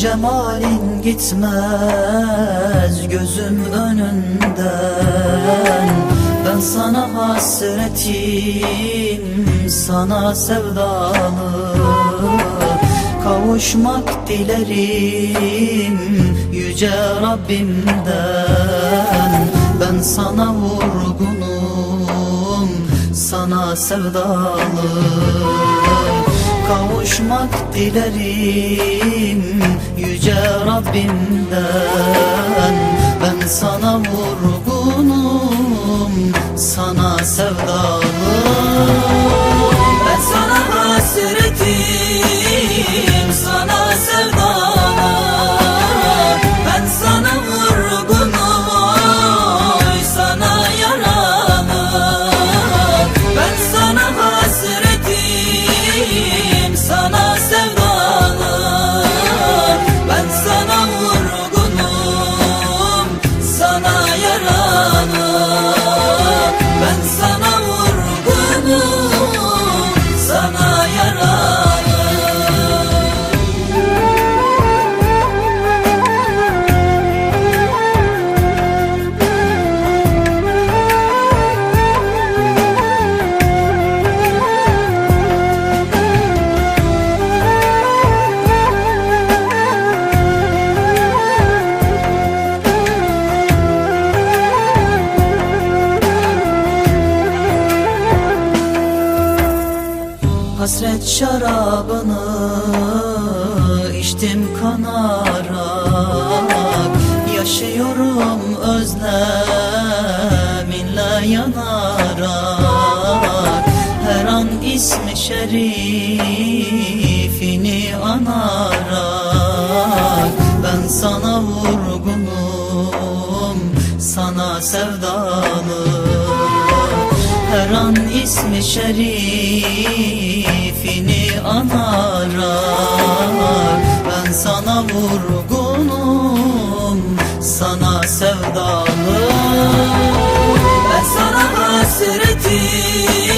cemalin gitmez gözüm önünden. Ben sana hasretim, sana sevdalı Kavuşmak dilerim yüce Rabbimden. Ben sana vurgunum, sana sevdalı. Kavuşmak dilerim yüce Rabbimden Hasret şarabını içtim kanarak Yaşıyorum özleminle yanarak Her an ismi şerifini anarak Ben sana vurgunum, sana sevdalı her an ismi şerifini anarak Ben sana vurgunum, sana sevdalı Ben sana hasretim,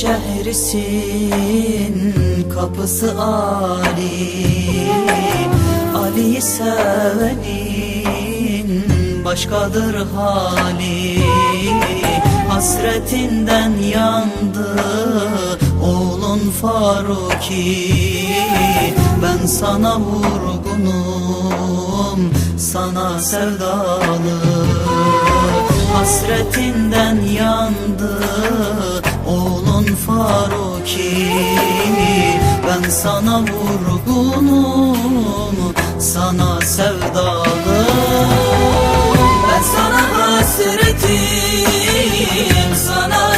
şehrisin, kapısı Ali. Ali'yi sevenin başkadır hali. Hasretinden yandı oğlun Faruki. Ben sana vurgunum, sana sevdalı. Hasretinden yandı oğlun Faruki Ben sana vurgunum, sana sevdalı Ben sana hasretim, sana